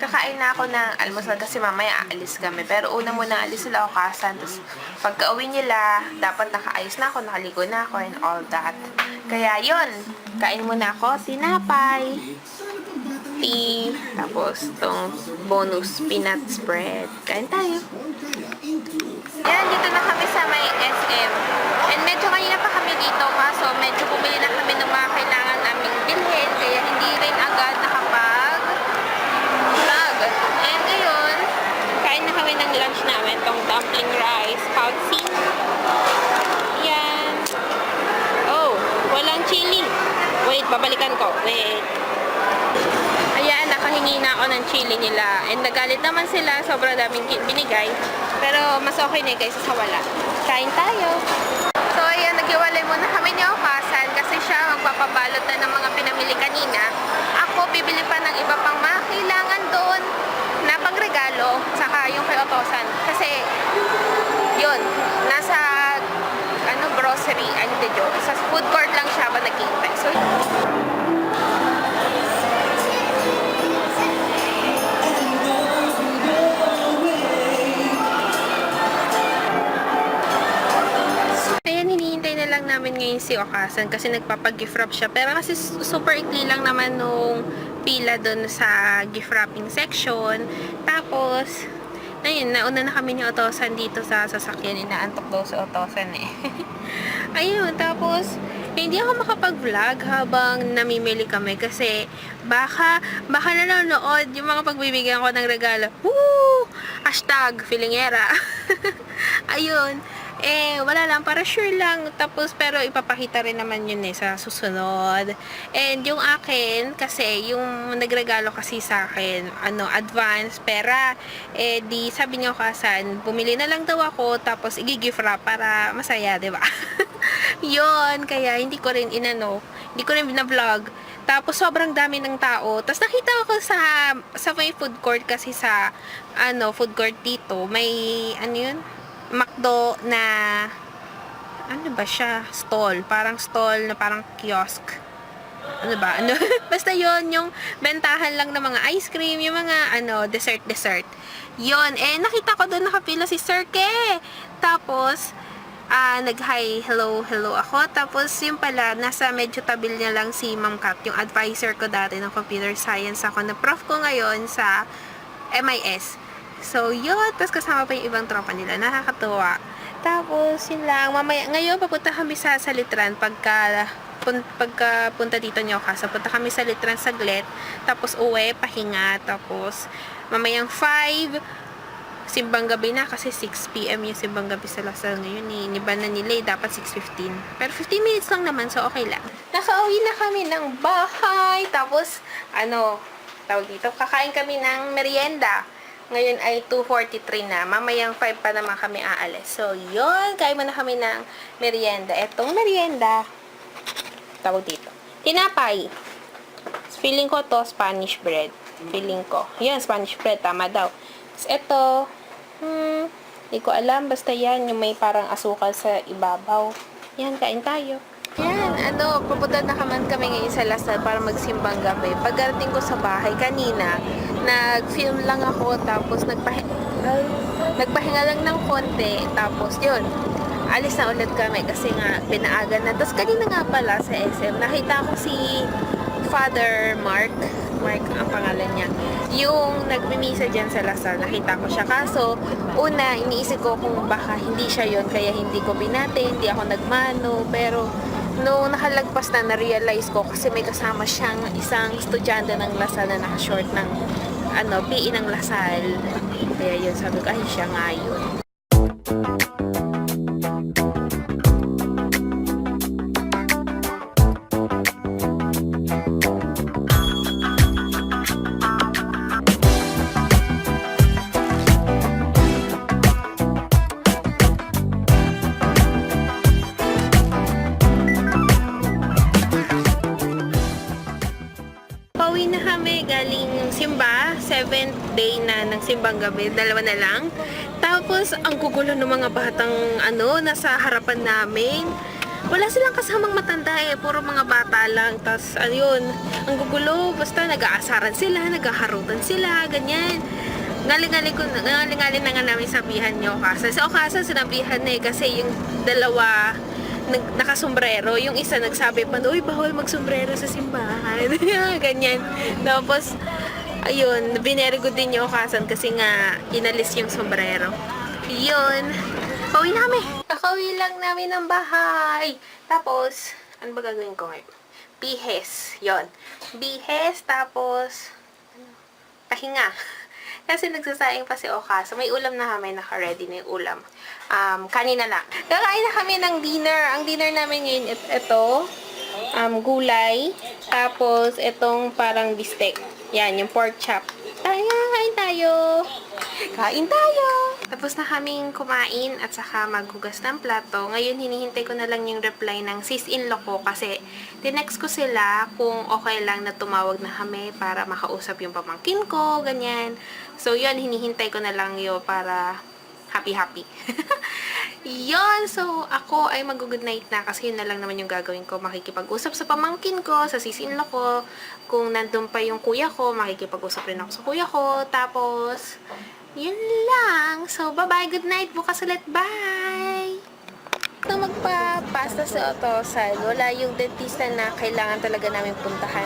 kakain na ako ng almusal kasi mamaya aalis kami. Pero una muna alis sila ako kasan. Tapos pagka uwi nila, dapat nakaayos na ako, nakaligo na ako and all that. Kaya yon kain muna ako, tinapay, tea, tapos tong bonus peanut spread. Kain tayo. Yan, dito na kami sa may SM. And medyo kanina pa kami dito, kaso medyo bumili na kami ng mga kailangan naming bilhin, kaya hindi rin agad nakapag vlog. And ngayon, kain na kami ng lunch namin, dumpling rice, poutsy. Yan. Oh, walang chili. Wait, babalikan ko. Wait. Ayan, nakahingi na ako ng chili nila. And nagalit naman sila, sobrang daming binigay. Pero mas okay na kaysa sa wala. Kain tayo. So ayan, naghiwalay muna kami ni Okasan kasi siya magpapabalot na ng mga pinamili kanina. Ako, bibili pa ng iba pang mga kailangan doon na pangregalo, saka yung kay Otosan. Kasi, yun, nasa ano, de joke, sa food court lang siya ba naghihintay. So, Ayan, hinihintay na lang namin ngayon si Okasan kasi nagpapag-gift wrap siya. Pero kasi su- super ikli lang naman nung pila doon sa gift wrapping section. Tapos, ayun, nauna na kami ni Otosan dito sa sasakyan. Inaantok daw si Otosan eh. ayun, tapos, hindi ako makapag-vlog habang namimili kami kasi baka, baka nanonood yung mga pagbibigyan ko ng regalo. Woo! Hashtag, feelingera. ayun. Eh, wala lang, para sure lang. Tapos, pero ipapakita rin naman yun eh sa susunod. And yung akin, kasi yung nagregalo kasi sa akin, ano, advance, pera, eh, di sabi niya kasan, bumili na lang daw ako, tapos i-gift wrap para masaya, di ba? yun, kaya hindi ko rin inano, hindi ko rin bina-vlog. Tapos sobrang dami ng tao. Tapos nakita ko sa sa may food court kasi sa ano, food court dito, may ano yun? McDo na ano ba siya? Stall. Parang stall na parang kiosk. Ano ba? Ano? Basta yon yung bentahan lang ng mga ice cream, yung mga ano, dessert, dessert. Yon Eh, nakita ko doon nakapila si Sir Ke. Tapos, ah nag-hi, hello, hello ako. Tapos, yung pala, nasa medyo tabil niya lang si Ma'am Kat, yung advisor ko dati ng computer science ako, na prof ko ngayon sa MIS. So, yun. Tapos, kasama pa yung ibang tropa nila. Nakakatuwa. Tapos, yun lang. Mamaya, ngayon, papunta kami sa Salitran pagka pun, pagka punta dito niyo kasi punta kami sa Litran saglit tapos uwi, pahinga tapos mamayang 5 simbang gabi na kasi 6pm yung simbang gabi sa Lasal ngayon eh. Niba na nila eh, dapat 6.15. Pero 15 minutes lang naman, so okay lang. Nakauwi na kami ng bahay. Tapos, ano, tawag dito, kakain kami ng merienda. Ngayon ay 2.43 na. Mamayang 5 pa naman kami aalis. So, yun. Kain muna kami ng merienda. Etong merienda, tawag dito. Tinapay. Feeling ko to Spanish bread. Feeling ko. Yan, Spanish bread. Tama daw. Tapos ito, hmm, hindi ko alam. Basta yan, yung may parang asukal sa ibabaw. Yan, kain tayo. Yan, ano, pupunta na kaman kami ngayon sa Lasal para magsimbang gabi. Pagdating ko sa bahay kanina, nag-film lang ako, tapos nagpahi ay, nagpahinga lang ng konti, tapos yun, alis na ulit kami kasi nga pinaaga na. Tapos kanina nga pala sa SM, nakita ko si Father Mark, Mark ang pangalan niya, yung nagmimisa dyan sa Lasal, nakita ko siya. Kaso, una, iniisip ko kung baka hindi siya yon kaya hindi ko binate, hindi ako nagmano, pero nung nakalagpas na, na-realize ko kasi may kasama siyang isang estudyante ng Lasal na naka-short ng ano, PE ng Lasal. Kaya yun, sabi ko, ay, siya nga yun. Day na ng simbang gabi, dalawa na lang. Tapos, ang gugulo ng mga batang ano, nasa harapan namin. wala silang kasamang matanda eh. Puro mga bata lang. Tapos, ayun, ang gugulo. Basta nag-aasaran sila, naghaharutan sila, ganyan. Galing-galing ko, galing-galing na nga namin sabihan ni Okasa. Si Okasa sinabihan na eh, kasi yung dalawa nag, nakasombrero. Yung isa nagsabi pa, uy, bawal magsombrero sa simbahan. ganyan. Tapos, ayun, binergo din yung Okasan kasi nga inalis yung sombrero. Yun. Pauwi na kami. Lang namin ng bahay. Tapos, ano ba gagawin ko ngayon? Bihes. Yon. Bihes, tapos, ano, pahinga. Kasi nagsasayang pa si Okasa. May ulam na kami, naka-ready na yung ulam. Um, kanina lang. Kakain na kami ng dinner. Ang dinner namin it- ito, um, gulay, tapos itong parang bistek. Yan, yung pork chop. Tayo, kain tayo! Kain tayo! Tapos na kaming kumain at saka maghugas ng plato. Ngayon, hinihintay ko na lang yung reply ng sis-in-law ko kasi tinext ko sila kung okay lang na tumawag na kami para makausap yung pamangkin ko, ganyan. So, yun, hinihintay ko na lang yun para happy-happy. Yon, so ako ay mag-good night na kasi yun na lang naman yung gagawin ko. Makikipag-usap sa pamangkin ko, sa sisinlo ko. Kung nandun pa yung kuya ko, makikipag-usap rin ako sa kuya ko. Tapos, yun lang. So, bye-bye. Good night. Bukas ulit. Bye! Nung magpa-pasta sa Otosan, wala yung dentista na kailangan talaga namin puntahan.